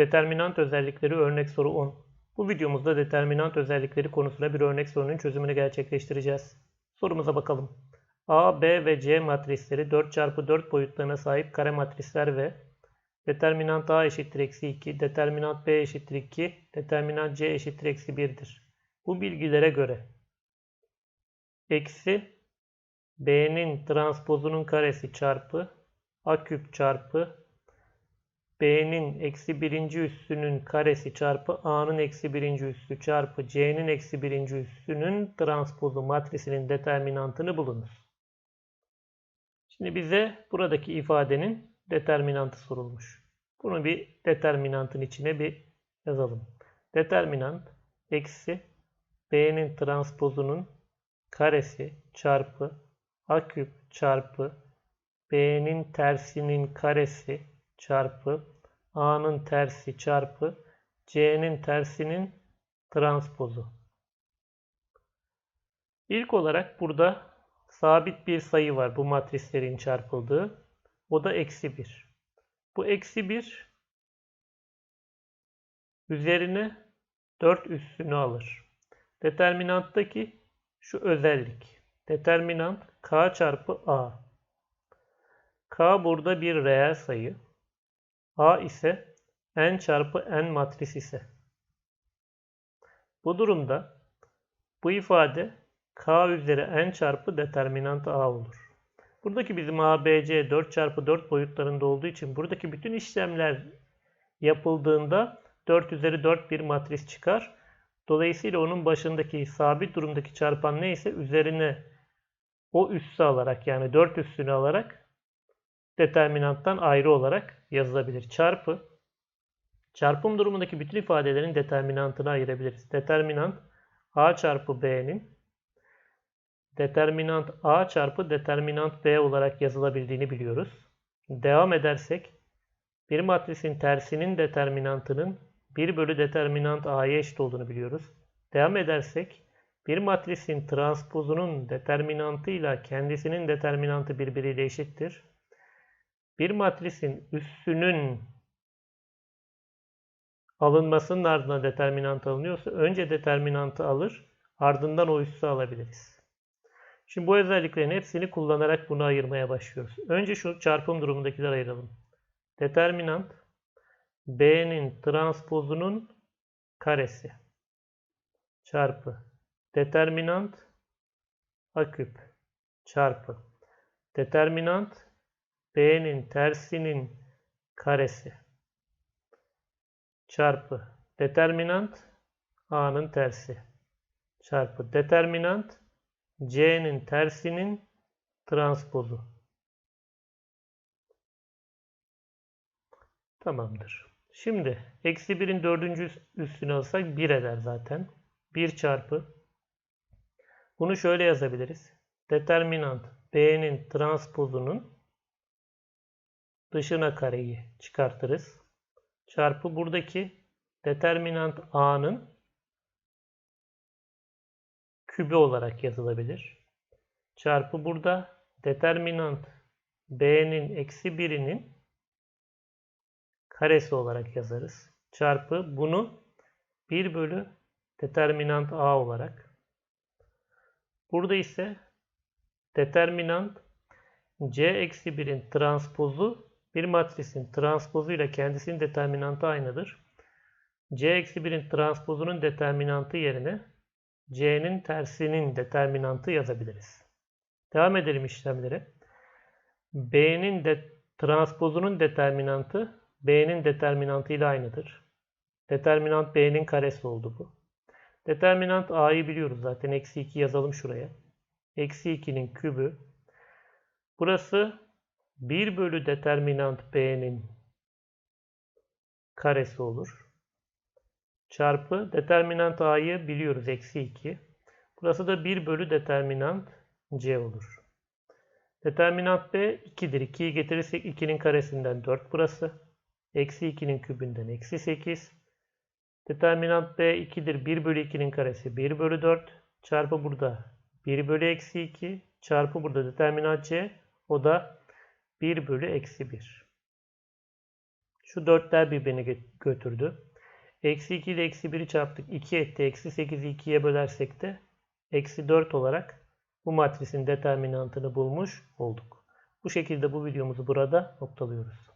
Determinant özellikleri örnek soru 10. Bu videomuzda determinant özellikleri konusunda bir örnek sorunun çözümünü gerçekleştireceğiz. Sorumuza bakalım. A, B ve C matrisleri 4x4 boyutlarına sahip kare matrisler ve determinant A eşittir eksi 2, determinant B eşittir 2, determinant C eşittir eksi 1'dir. Bu bilgilere göre eksi B'nin transpozunun karesi çarpı A küp çarpı B'nin eksi birinci üssünün karesi çarpı A'nın eksi birinci üssü çarpı C'nin eksi birinci üssünün transpozu matrisinin determinantını bulunuz. Şimdi bize buradaki ifadenin determinantı sorulmuş. Bunu bir determinantın içine bir yazalım. Determinant eksi B'nin transpozunun karesi çarpı A küp çarpı B'nin tersinin karesi çarpı A'nın tersi çarpı C'nin tersinin transpozu. İlk olarak burada sabit bir sayı var bu matrislerin çarpıldığı. O da eksi 1. Bu eksi 1 üzerine 4 üstünü alır. Determinanttaki şu özellik. Determinant k çarpı a. k burada bir reel sayı. A ise n çarpı n matris ise. Bu durumda bu ifade k üzeri n çarpı determinant a olur. Buradaki bizim ABC 4 çarpı 4 boyutlarında olduğu için buradaki bütün işlemler yapıldığında 4 üzeri 4 bir matris çıkar. Dolayısıyla onun başındaki sabit durumdaki çarpan neyse üzerine o üssü alarak yani 4 üssünü alarak determinanttan ayrı olarak yazılabilir. Çarpı çarpım durumundaki bütün ifadelerin determinantını ayırabiliriz. Determinant a çarpı b'nin determinant a çarpı determinant b olarak yazılabildiğini biliyoruz. Devam edersek bir matrisin tersinin determinantının 1 bölü determinant a'ya eşit olduğunu biliyoruz. Devam edersek bir matrisin transpozunun determinantıyla kendisinin determinantı birbiriyle eşittir. Bir matrisin üssünün alınmasının ardından determinant alınıyorsa önce determinantı alır ardından o üssü alabiliriz. Şimdi bu özelliklerin hepsini kullanarak bunu ayırmaya başlıyoruz. Önce şu çarpım durumundakileri ayıralım. Determinant B'nin transpozunun karesi çarpı determinant A küp çarpı determinant B'nin tersinin karesi çarpı determinant A'nın tersi çarpı determinant C'nin tersinin transpozu. Tamamdır. Şimdi eksi 1'in dördüncü üstünü alırsak 1 eder zaten. 1 çarpı. Bunu şöyle yazabiliriz. Determinant B'nin transpozunun dışına kareyi çıkartırız. Çarpı buradaki determinant A'nın kübü olarak yazılabilir. Çarpı burada determinant B'nin eksi birinin karesi olarak yazarız. Çarpı bunu 1 bölü determinant A olarak. Burada ise determinant C eksi 1'in transpozu bir matrisin transpozuyla kendisinin determinantı aynıdır. C eksi 1'in transpozunun determinantı yerine C'nin tersinin determinantı yazabiliriz. Devam edelim işlemlere. B'nin de transpozunun determinantı B'nin determinantı ile aynıdır. Determinant B'nin karesi oldu bu. Determinant A'yı biliyoruz zaten. Eksi 2 yazalım şuraya. Eksi 2'nin kübü. Burası 1 bölü determinant B'nin karesi olur. Çarpı determinant A'yı biliyoruz. Eksi 2. Burası da 1 bölü determinant C olur. Determinant B 2'dir. 2'yi getirirsek 2'nin karesinden 4 burası. Eksi 2'nin kübünden eksi 8. Determinant B 2'dir. 1 bölü 2'nin karesi 1 bölü 4. Çarpı burada 1 bölü eksi 2. Çarpı burada determinant C. O da 1 bölü eksi 1. Şu 4'ler birbirini götürdü. Eksi 2 ile eksi 1'i çarptık. 2 etti. Eksi 8'i 2'ye bölersek de eksi 4 olarak bu matrisin determinantını bulmuş olduk. Bu şekilde bu videomuzu burada noktalıyoruz.